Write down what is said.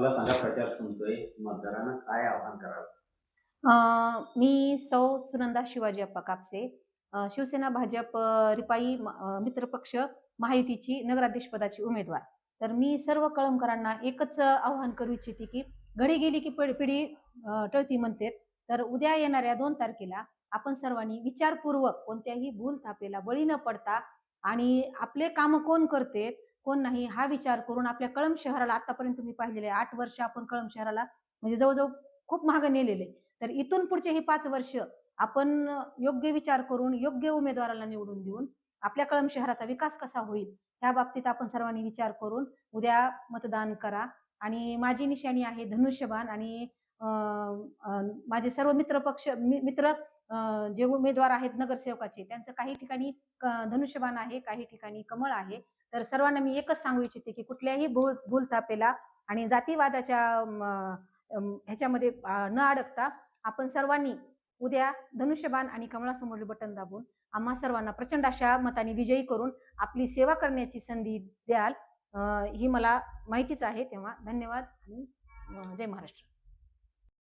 मला सांगा प्रचार संपतोय मतदारांना काय आव्हान करावं मी सौ सुनंदा शिवाजी अप्पा कापसे. शिवसेना भाजप रिपाई मित्रपक्ष महायुतीची नगराध्यक्षपदाची उमेदवार. तर मी सर्व कळमकरांना एकच आवाहन करू इच्छिते की घडी गेली की पिढी पिढी टळती म्हणते. तर उद्या येणाऱ्या दोन तारखेला आपण सर्वांनी विचारपूर्वक कोणत्याही भूल थापेला बळी न पडता आणि आपले काम कोण करते कोण नाही हा विचार करून आपल्या कळम शहराला आतापर्यंत तुम्ही पाहिलेले आठ वर्ष आपण कळम शहराला म्हणजे जवळजवळ खूप महाग नेलेले तर इथून पुढचे हे पाच वर्ष आपण योग्य विचार करून योग्य उमेदवाराला निवडून देऊन आपल्या कळम शहराचा विकास कसा होईल त्या बाबतीत आपण सर्वांनी विचार करून उद्या मतदान करा. आणि माझी निशाणी आहे धनुष्यबाण आणि माझे सर्व मित्र पक्ष मित्र जे उमेदवार आहेत नगरसेवकाचे त्यांचं काही ठिकाणी क- धनुष्यबाण आहे काही ठिकाणी कमळ आहे. तर सर्वांना मी एकच सांगू इच्छिते की कुठल्याही भूल भूलथापेला आणि जातीवादाच्या ह्याच्यामध्ये न अडकता आपण सर्वांनी उद्या धनुष्यबाण आणि कमळासमोरील बटन दाबून आम्हा सर्वांना प्रचंड अशा मताने विजयी करून आपली सेवा करण्याची संधी द्याल. ही मला माहितीच आहे. तेव्हा धन्यवाद आणि जय महाराष्ट्र.